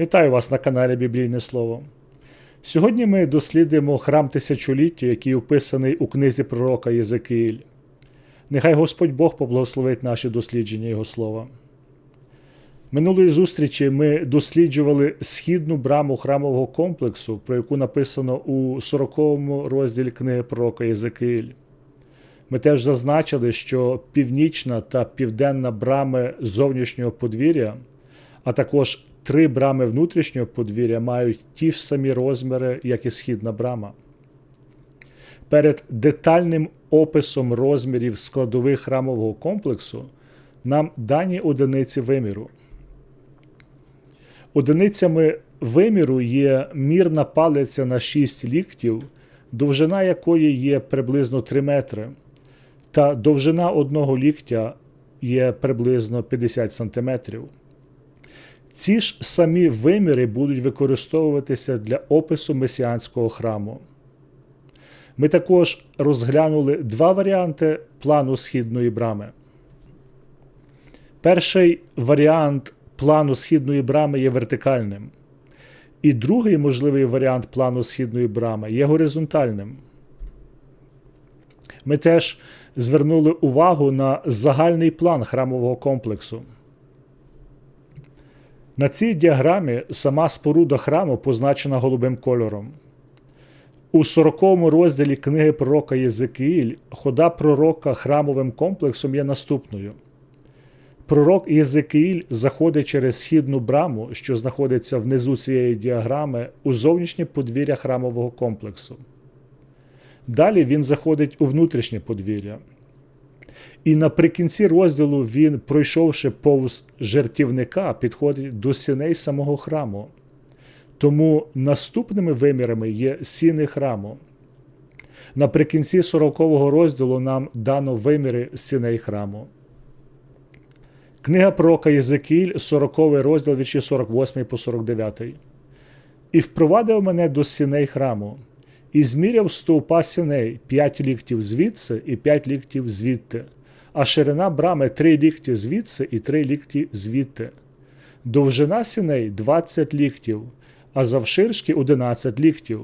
Вітаю вас на каналі Біблійне Слово. Сьогодні ми дослідимо храм тисячоліття, який описаний у книзі пророка Єзекиїль. Нехай Господь Бог поблагословить наші дослідження Його слова. Минулої зустрічі ми досліджували східну браму храмового комплексу, про яку написано у 40-му розділі книги пророка Єзекиїль. Ми теж зазначили, що північна та південна брами зовнішнього подвір'я, а також три брами внутрішнього подвір'я мають ті ж самі розміри, як і східна брама. Перед детальним описом розмірів складових храмового комплексу нам дані одиниці виміру. Одиницями виміру є мірна палиця на 6 ліктів, довжина якої є приблизно 3 метри, та довжина одного ліктя є приблизно 50 сантиметрів. Ці ж самі виміри будуть використовуватися для опису месіанського храму. Ми також розглянули два варіанти плану східної брами. Перший варіант плану східної брами є вертикальним, і другий можливий варіант плану східної брами є горизонтальним. Ми теж звернули увагу на загальний план храмового комплексу. На цій діаграмі сама споруда храму позначена голубим кольором. У 40 му розділі книги пророка Єзекиїль хода пророка храмовим комплексом є наступною. Пророк Єзекиїль заходить через східну браму, що знаходиться внизу цієї діаграми, у зовнішнє подвір'я храмового комплексу. Далі він заходить у внутрішнє подвір'я. І наприкінці розділу він, пройшовши повз жертівника, підходить до сіней самого храму. Тому наступними вимірами є сіни храму. Наприкінці 40-го розділу нам дано виміри сіней храму. Книга пророка Єзекіль, 40 розділ вірші 48 по 49. І впровадив мене до сіней храму, і зміряв стовпа сіней 5 ліктів звідси і 5 ліктів звідти, а ширина брами 3 лікті звідси і 3 лікті звідти. Довжина сіней 20 ліктів, а завширшки 11 ліктів,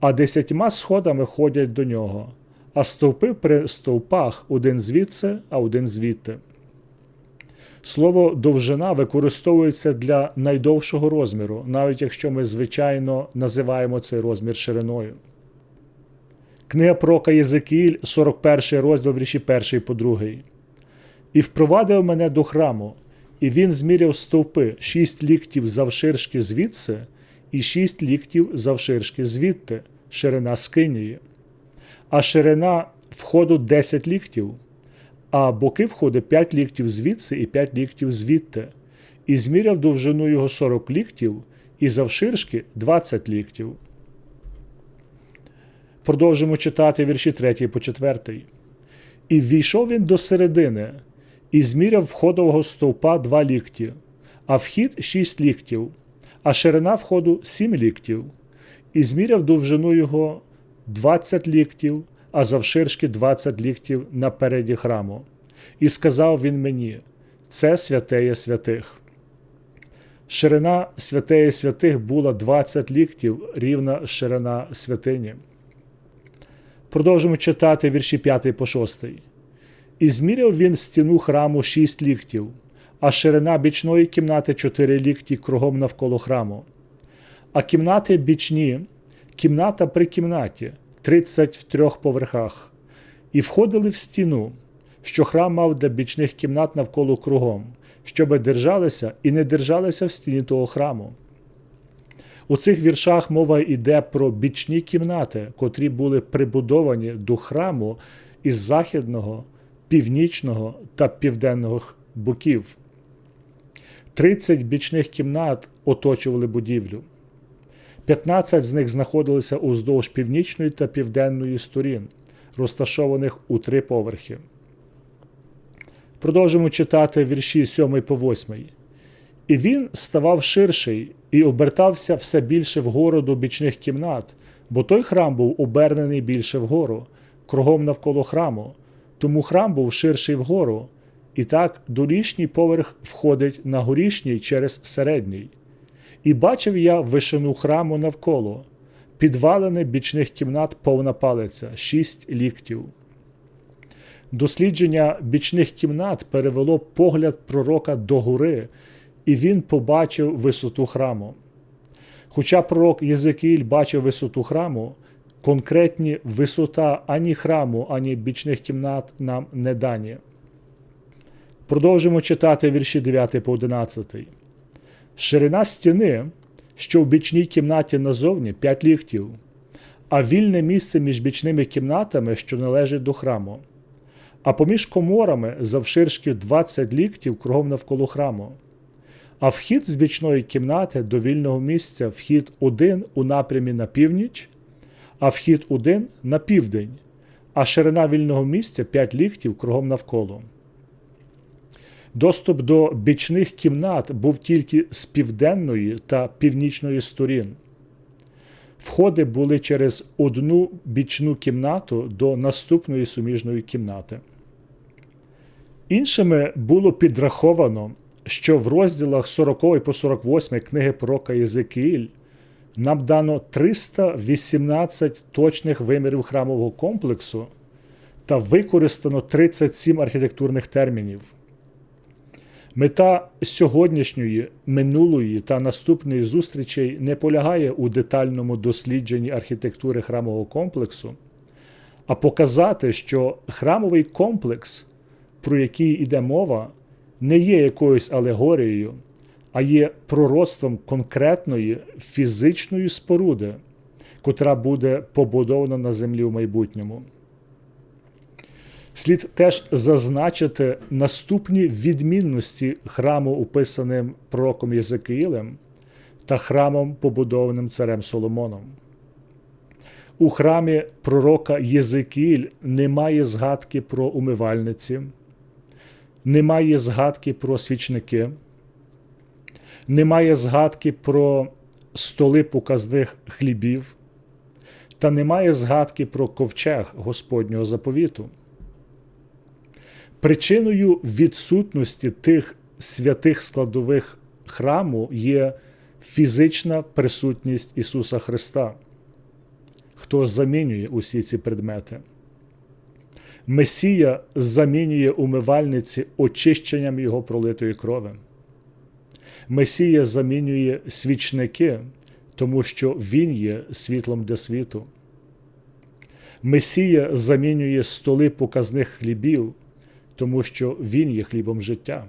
а десятьма сходами ходять до нього, а стовпи при стовпах один звідси, а один звідти. Слово довжина використовується для найдовшого розміру, навіть якщо ми, звичайно, називаємо цей розмір шириною. Книга Прока Єзекіїль, 41 розділ вірші 1 по 2. І впровадив мене до храму, і він зміряв стовпи 6 ліктів завширшки звідси, і 6 ліктів завширшки звідти, ширина скинії, а ширина входу 10 ліктів а боки входи 5 ліктів звідси і 5 ліктів звідти, і зміряв довжину його 40 ліктів і завширшки 20 ліктів. Продовжимо читати вірші 3 по 4. І ввійшов він до середини, і зміряв входового стовпа 2 лікті, а вхід 6 ліктів, а ширина входу 7 ліктів, і зміряв довжину його 20 ліктів а завширшки 20 ліктів напереді храму. І сказав він мені: це святеє святих. Ширина святеє святих була 20 ліктів, рівна ширина святині. Продовжимо читати вірші 5 по 6. І зміряв він стіну храму 6 ліктів, а ширина бічної кімнати 4 лікті кругом навколо храму. А кімнати бічні, кімната при кімнаті, 30 в трьох поверхах, і входили в стіну, що храм мав для бічних кімнат навколо кругом, щоби держалися і не держалися в стіні того храму. У цих віршах мова йде про бічні кімнати, котрі були прибудовані до храму із західного, північного та південного боків. 30 бічних кімнат оточували будівлю. 15 з них знаходилися уздовж північної та південної сторін, розташованих у три поверхи. Продовжимо читати вірші 7 по 8. І він ставав ширший і обертався все більше вгору до бічних кімнат, бо той храм був обернений більше вгору, кругом навколо храму, тому храм був ширший вгору, і так долішній поверх входить на горішній через середній. І бачив я вишину храму навколо, підвалини бічних кімнат повна палиця, шість ліктів. Дослідження бічних кімнат перевело погляд пророка до гори, і він побачив висоту храму. Хоча пророк Єзекіїль бачив висоту храму, конкретні висота ані храму, ані бічних кімнат нам не дані. Продовжимо читати вірші 9 по 11. Ширина стіни, що в бічній кімнаті назовні 5 ліктів, а вільне місце між бічними кімнатами, що належить до храму, а поміж коморами завширшки 20 ліктів кругом навколо храму. А вхід з бічної кімнати до вільного місця вхід один у напрямі на північ, а вхід один на південь, а ширина вільного місця 5 ліктів кругом навколо. Доступ до бічних кімнат був тільки з південної та північної сторін. Входи були через одну бічну кімнату до наступної суміжної кімнати. Іншими було підраховано, що в розділах 40 по 48 книги пророка Єзекіїль нам дано 318 точних вимірів храмового комплексу та використано 37 архітектурних термінів. Мета сьогоднішньої, минулої та наступної зустрічей не полягає у детальному дослідженні архітектури храмового комплексу, а показати, що храмовий комплекс, про який йде мова, не є якоюсь алегорією, а є пророцтвом конкретної фізичної споруди, котра буде побудована на землі в майбутньому. Слід теж зазначити наступні відмінності храму, описаним пророком Єзекиїлем та храмом, побудованим царем Соломоном. У храмі пророка Єзекіїль немає згадки про умивальниці, немає згадки про свічники, немає згадки про столи показних хлібів, та немає згадки про ковчег Господнього заповіту. Причиною відсутності тих святих складових храму є фізична присутність Ісуса Христа, хто замінює усі ці предмети. Месія замінює умивальниці очищенням Його пролитої крови. Месія замінює свічники, тому що Він є світлом для світу. Месія замінює столи показних хлібів тому що Він є хлібом життя.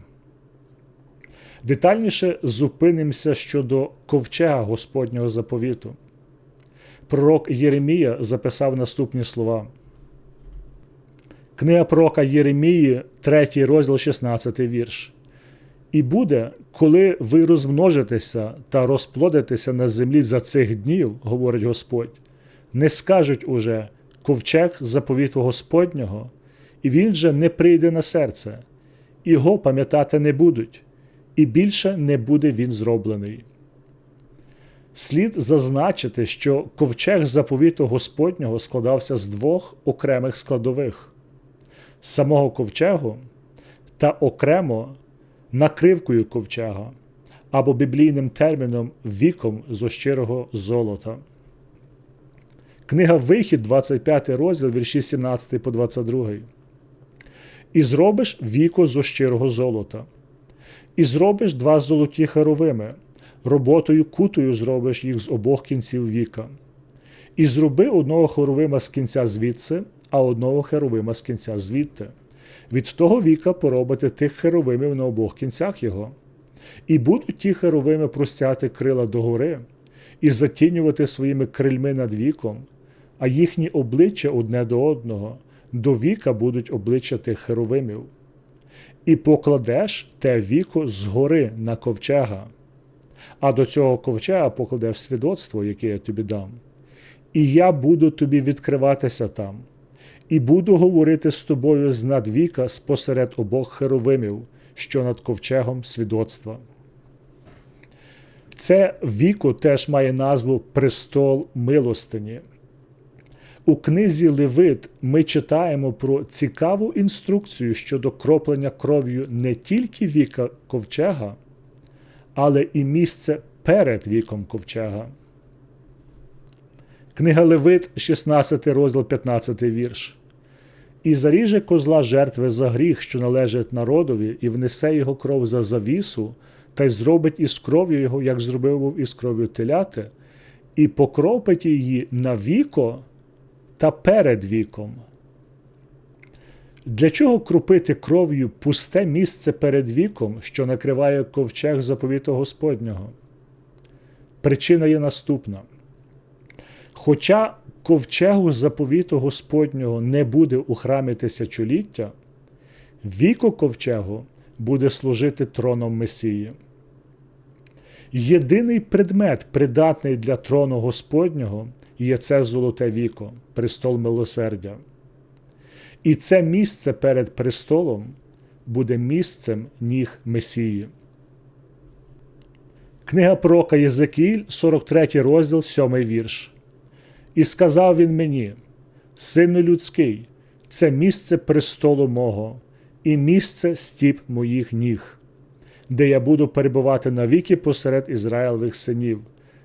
Детальніше зупинимося щодо ковчега Господнього заповіту. Пророк Єремія записав наступні слова. Книга пророка Єремії, 3 розділ, 16 вірш. І буде, коли ви розмножитеся та розплодитеся на землі за цих днів, говорить Господь, не скажуть уже ковчег заповіту Господнього, і він вже не прийде на серце, його пам'ятати не будуть, і більше не буде він зроблений. Слід зазначити, що ковчег заповіту Господнього складався з двох окремих складових самого ковчегу та окремо накривкою ковчега або біблійним терміном віком зо щирого золота. Книга Вихід, 25 розділ, вірші 17 по 22 і зробиш віко зо щирого золота, і зробиш два золоті херовими, роботою кутою зробиш їх з обох кінців віка, і зроби одного хоровима з кінця звідси, а одного херовима з кінця звідти. Від того віка поробити тих херовимів на обох кінцях його. І будуть ті херовими простяти крила догори, і затінювати своїми крильми над віком, а їхні обличчя одне до одного, до віка будуть обличчя тих херовимів, і покладеш те віко згори на ковчега, а до цього ковчега покладеш свідоцтво, яке я тобі дам. І я буду тобі відкриватися там, і буду говорити з тобою з надвіка спосеред обох херовимів, що над ковчегом свідоцтва. Це віко теж має назву Престол милостині. У книзі Левит ми читаємо про цікаву інструкцію щодо кроплення кров'ю не тільки віка ковчега, але і місце перед віком ковчега. Книга Левит, 16 розділ 15 вірш. І заріже козла жертви за гріх, що належить народові, і внесе його кров за завісу, та й зробить із кров'ю його, як зробив із кров'ю теляти, і покропить її на віко та перед віком. Для чого крупити кров'ю пусте місце перед віком, що накриває ковчег заповіту Господнього? Причина є наступна. Хоча ковчегу заповіту Господнього не буде у храмі тисячоліття, віко ковчегу буде служити троном Месії. Єдиний предмет, придатний для трону Господнього, є це золоте віко, престол милосердя. І це місце перед престолом буде місцем ніг Месії. Книга Пророка Єзекіїль, 43 розділ, 7 вірш. І сказав він мені: Сину людський, це місце престолу мого, і місце стіп моїх ніг, де я буду перебувати навіки посеред Ізраїлевих синів.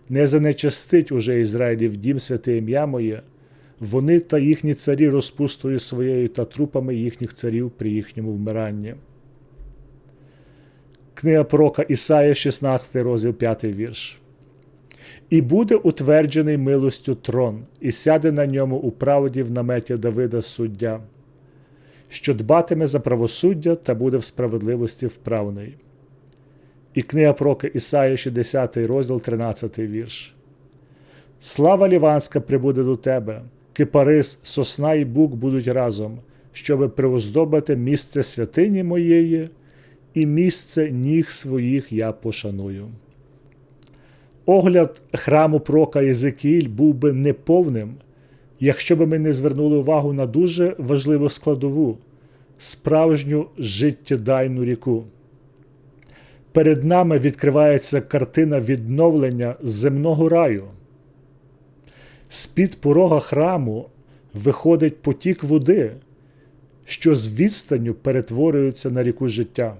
Не занечастить уже Ізраїлів дім святе ім'я моє, вони та їхні царі розпустою своєю та трупами їхніх царів при їхньому вмиранні. Книга пророка Ісая, 16 розділ 5 вірш. І буде утверджений милостю трон, і сяде на ньому у правді в наметі Давида суддя, що дбатиме за правосуддя та буде в справедливості вправний. І книга пророка Ісая, 60 розділ, 13 вірш. Слава Ліванська прибуде до тебе, кипарис, сосна і бук будуть разом, щоби привоздобити місце святині моєї, і місце ніг своїх я пошаную. Огляд храму прока Єзекіїль був би неповним, якщо би ми не звернули увагу на дуже важливу складову справжню життєдайну ріку. Перед нами відкривається картина відновлення земного раю. З-під порога храму виходить потік води, що з відстанню перетворюється на ріку життя.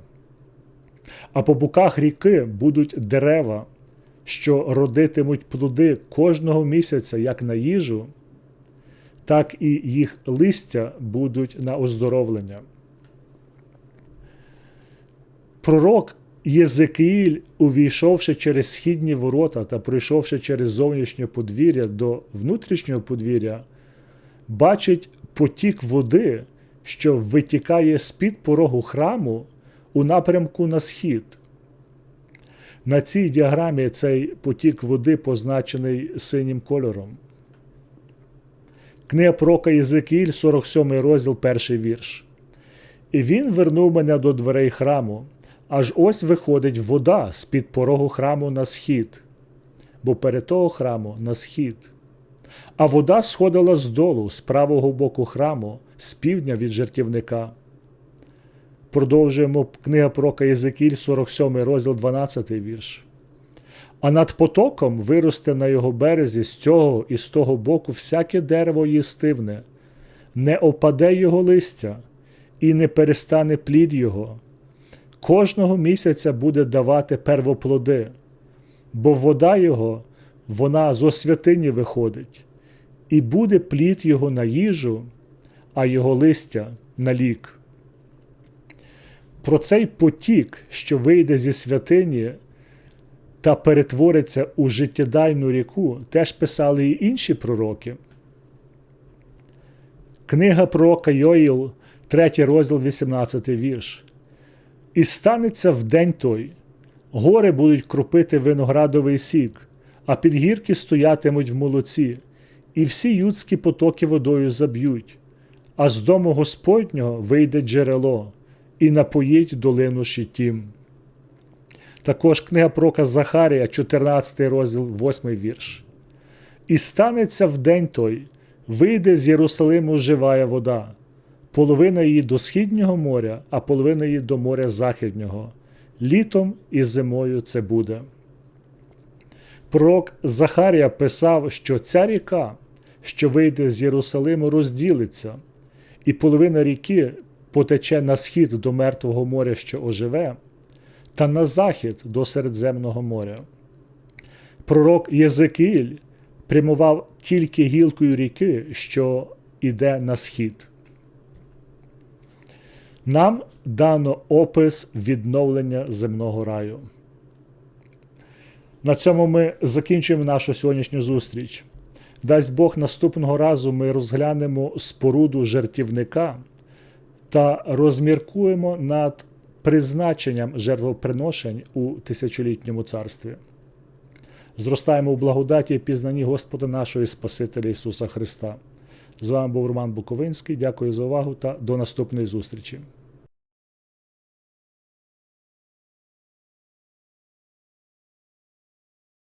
А по боках ріки будуть дерева, що родитимуть плоди кожного місяця як на їжу, так і їх листя будуть на оздоровлення. Пророк Єзекиїль, увійшовши через східні ворота та пройшовши через зовнішнє подвір'я до внутрішнього подвір'я, бачить потік води, що витікає з-під порогу храму у напрямку на схід. На цій діаграмі цей потік води позначений синім кольором. Книга Прока Єзекіїль, 47 розділ, перший вірш. І він вернув мене до дверей храму, аж ось виходить вода з-під порогу храму на схід, бо перед того храму на схід. А вода сходила здолу, з правого боку храму, з півдня від жертівника. Продовжуємо книга Прока Єзекіль, 47 розділ, 12 вірш. А над потоком виросте на його березі з цього і з того боку всяке дерево їстивне, не опаде його листя, і не перестане плід його. Кожного місяця буде давати первоплоди, бо вода його, вона з освятині виходить, і буде плід його на їжу, а його листя на лік. Про цей потік, що вийде зі святині та перетвориться у життєдайну ріку, теж писали і інші пророки. Книга пророка Йоїл, 3 розділ, 18 вірш. І станеться в день той, гори будуть кропити виноградовий сік, а підгірки стоятимуть в молоці, і всі юдські потоки водою заб'ють, а з дому Господнього вийде джерело і напоїть долину Шітім. Також книга Прока Захарія, 14 розділ, 8 вірш. І станеться в день той, вийде з Єрусалиму живая вода, половина її до східнього моря, а половина її до моря Західнього. Літом і зимою це буде. Пророк Захарія писав, що ця ріка, що вийде з Єрусалиму, розділиться, і половина ріки потече на схід до Мертвого моря, що оживе, та на захід до Середземного моря. Пророк Єзекіїль прямував тільки гілкою ріки, що іде на схід. Нам дано опис відновлення земного раю. На цьому ми закінчуємо нашу сьогоднішню зустріч. Дасть Бог наступного разу ми розглянемо споруду жертівника та розміркуємо над призначенням жертвоприношень у тисячолітньому царстві. Зростаємо в благодаті і пізнанні Господа нашого і Спасителя Ісуса Христа. З вами був Роман Буковинський. Дякую за увагу та до наступної зустрічі.